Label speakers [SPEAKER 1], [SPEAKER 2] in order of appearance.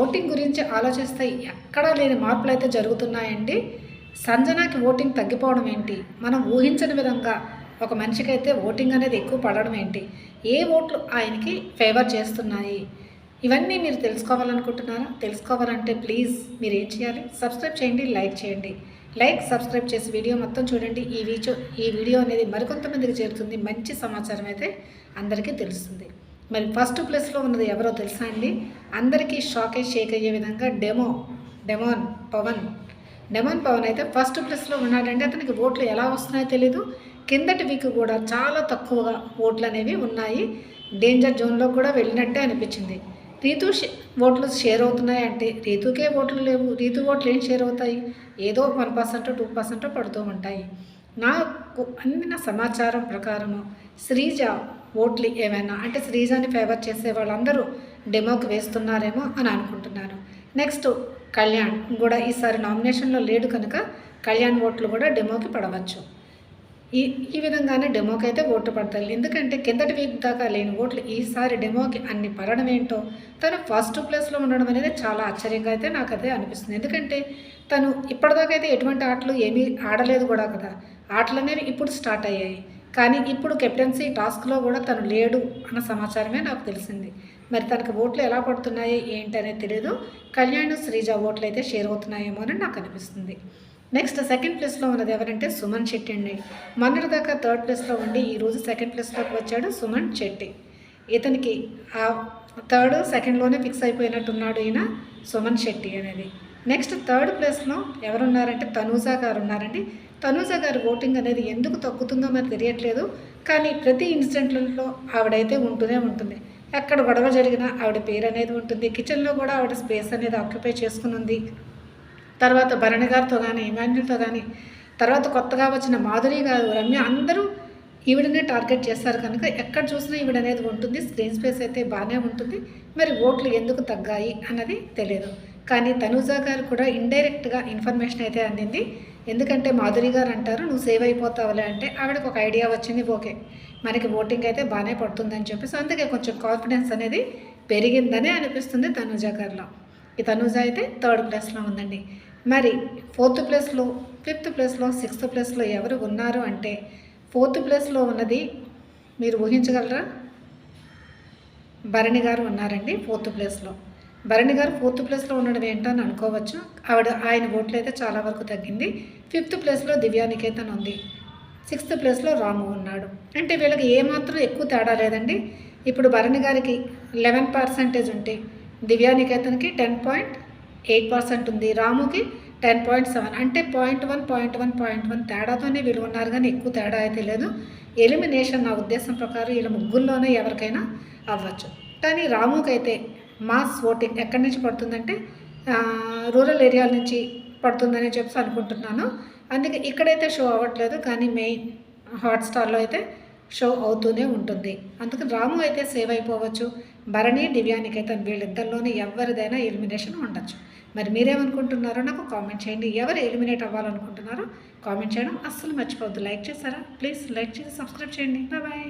[SPEAKER 1] Voting గురించి ఆలోచిస్తే ఎక్కడా లేని మార్పులు అయితే జరుగుతున్నాయండి. సంజనాకి ఓటింగ్ తగ్గిపోవడం ఏంటి? మనం ఊహించని విధంగా ఒక మనిషికి అయితే ఓటింగ్ అనేది ఎక్కువ పడడం ఏంటి? ఏ ఓట్లు ఆయనకి ఫేవర్ చేస్తున్నాయి? ఇవన్నీ మీరు తెలుసుకోవాలనుకుంటున్నారా? తెలుసుకోవాలంటే ప్లీజ్ మీరు ఏం చేయాలి? సబ్స్క్రైబ్ చేయండి లైక్ చేయండి. లైక్ సబ్స్క్రైబ్ చేసి వీడియో మొత్తం చూడండి. ఈ వీడియో ఈ వీడియో అనేది మరికొంతమందికి చేరుతుంది. మంచి సమాచారం అయితే అందరికీ తెలుస్తుంది. మరి ఫస్ట్ ప్లేస్లో ఉన్నది ఎవరో తెలుసా అండి? అందరికీ షాకే షేక్ అయ్యే విధంగా demo demon Pavan. Demon Pavan అయితే ఫస్ట్ ప్లేస్లో ఉన్నాడంటే అతనికి ఓట్లు ఎలా వస్తున్నాయో తెలీదు. కిందటి వీక్ కూడా చాలా తక్కువగా ఓట్లు అనేవి ఉన్నాయి. డేంజర్ జోన్లో కూడా వెళ్ళినట్టే అనిపించింది. రీతు షే- ఓట్లు షేర్ అవుతున్నాయి అంటే రీతుకే ఓట్లు లేవు. రీతు ఓట్లు ఏం షేర్ అవుతాయి? ఏదో వన్ పర్సెంట్ టూ పర్సెంట్ పడుతూ ఉంటాయి. నాకు అందిన సమాచారం ప్రకారము శ్రీజ ఓట్లు ఏమైనా అంటే శ్రీజాని ఫేవర్ చేసే వాళ్ళందరూ డెమోకి వేస్తున్నారేమో అని అనుకుంటున్నాను. నెక్స్ట్ కళ్యాణ్. కూడా ఈసారి నామినేషన్లో లేడు కనుక కళ్యాణ్ ఓట్లు కూడా డెమోకి పడవచ్చు. ఈ ఈ విధంగానే డెమోకి అయితే ఓట్లు పడతాయి. ఎందుకంటే కిందటి వీక్ దాకా లేని ఓట్లు ఈసారి డెమోకి అన్ని పడడం ఏంటో తను ఫస్ట్ ప్లేస్లో ఉండడం అనేది చాలా ఆశ్చర్యంగా అయితే నాకు అదే అనిపిస్తుంది. ఎందుకంటే తను ఇప్పటిదాకా అయితే ఎటువంటి ఆటలు ఏమీ ఆడలేదు కూడా కదా. ఆటలు అనేవి ఇప్పుడు స్టార్ట్ అయ్యాయి. కానీ ఇప్పుడు కెప్టెన్సీ టాస్క్లో కూడా తను లేడు అన్న సమాచారమే నాకు తెలిసింది. మరి తనకు ఓట్లు ఎలా పడుతున్నాయి ఏంటి అనేది తెలియదు కళ్యాణ్ శ్రీజ ఓట్లు అయితే షేర్ అవుతున్నాయేమో అని నాకు అనిపిస్తుంది. నెక్స్ట్ సెకండ్ ప్లేస్లో ఉన్నది ఎవరంటే సుమన్ శెట్టి అండి. మొన్నటి దాకా థర్డ్ ప్లేస్లో ఉండి ఈరోజు సెకండ్ ప్లేస్లోకి వచ్చాడు సుమన్ శెట్టి. ఇతనికి ఆ థర్డ్ సెకండ్లోనే ఫిక్స్ అయిపోయినట్టున్నాడు ఈయన సుమన్ శెట్టి అనేది. నెక్స్ట్ థర్డ్ ప్లేస్లో ఎవరున్నారంటే తనూజా గారు ఉన్నారండి. తనూజ గారి ఓటింగ్ అనేది ఎందుకు తగ్గుతుందో మరి తెలియట్లేదు. కానీ ప్రతి ఇన్సిడెంట్లలో ఆవిడైతే ఉంటూనే ఉంటుంది. ఎక్కడ గొడవ జరిగినా ఆవిడ పేరు అనేది ఉంటుంది. కిచెన్లో కూడా ఆవిడ స్పేస్ అనేది ఆక్యుపై చేసుకుని ఉంది. తర్వాత భరణి గారితో కానీ ఇమాన్యుల్తో కానీ తర్వాత కొత్తగా వచ్చిన మాధురి గారు రమ్య అందరూ ఈవిడనే టార్గెట్ చేస్తారు కనుక ఎక్కడ చూసినా ఈవిడ అనేది ఉంటుంది. స్క్రీన్ స్పేస్ అయితే బాగానే ఉంటుంది. మరి ఓట్లు ఎందుకు తగ్గాయి అన్నది తెలియదు కానీ తనూజ గారు కూడా ఇండైరెక్ట్గా ఇన్ఫర్మేషన్ అయితే అందింది. ఎందుకంటే మాధురి గారు అంటారు నువ్వు సేవ్ అయిపోతావులే అంటే ఆవిడకు ఒక ఐడియా వచ్చింది ఓకే మనకి ఓటింగ్ అయితే బాగానే పడుతుందని చెప్పేసి అందుకే కొంచెం కాన్ఫిడెన్స్ అనేది పెరిగిందనే అనిపిస్తుంది తనూజ గారిలో. ఈ తనూజ అయితే థర్డ్ ప్లేస్లో ఉందండి. మరి ఫోర్త్ ప్లేస్లో ఫిఫ్త్ ప్లేస్లో సిక్స్త్ ప్లేస్లో ఎవరు ఉన్నారు అంటే ఫోర్త్ ప్లేస్లో ఉన్నది మీరు ఊహించగలరా? భరణి గారు ఉన్నారండి ఫోర్త్ ప్లేస్లో. భరణి గారు ఫోర్త్ ప్లేస్లో ఉండడం ఏంటని అనుకోవచ్చు. ఆవిడ ఆయన ఓట్లు అయితే చాలా వరకు తగ్గింది. ఫిఫ్త్ ప్లేస్లో దివ్యానికేతన్ ఉంది. సిక్స్త్ ప్లేస్లో రాము ఉన్నాడు. అంటే వీళ్ళకి ఏమాత్రం ఎక్కువ తేడా లేదండి. ఇప్పుడు భరణి గారికి లెవెన్ పర్సెంటేజ్ ఉంటే దివ్యానికేతన్కి టెన్ పాయింట్ ఎయిట్ పర్సెంట్ ఉంది. రాముకి టెన్ పాయింట్ సెవెన్. అంటే point one point one point one తేడాతోనే వీళ్ళు ఉన్నారు కానీ ఎక్కువ తేడా అయితే లేదు. ఎలిమినేషన్ నా ఉద్దేశం ప్రకారం వీళ్ళ ముగ్గుల్లోనే ఎవరికైనా అవ్వచ్చు. కానీ రాముకైతే మాస్ ఓటింగ్ ఎక్కడి నుంచి పడుతుందంటే రూరల్ ఏరియాల నుంచి పడుతుందని చెప్పి అనుకుంటున్నాను. అందుకే ఇక్కడైతే షో అవ్వట్లేదు కానీ మెయిన్ హాట్స్టార్లో అయితే షో అవుతూనే ఉంటుంది. అందుకని రాము అయితే సేవ్ అయిపోవచ్చు. భరణి దివ్యానికైతే వీళ్ళిద్దరిలోనే ఎవరిదైనా ఎలిమినేషన్ ఉండొచ్చు. మరి మీరేమనుకుంటున్నారో నాకు కామెంట్ చేయండి. ఎవరు ఎలిమినేట్ అవ్వాలనుకుంటున్నారో కామెంట్ చేయడం అస్సలు మర్చిపోవద్దు. లైక్ చేస్తారా ప్లీజ్ లైక్ చేసి సబ్స్క్రైబ్ చేయండి. బాయ్.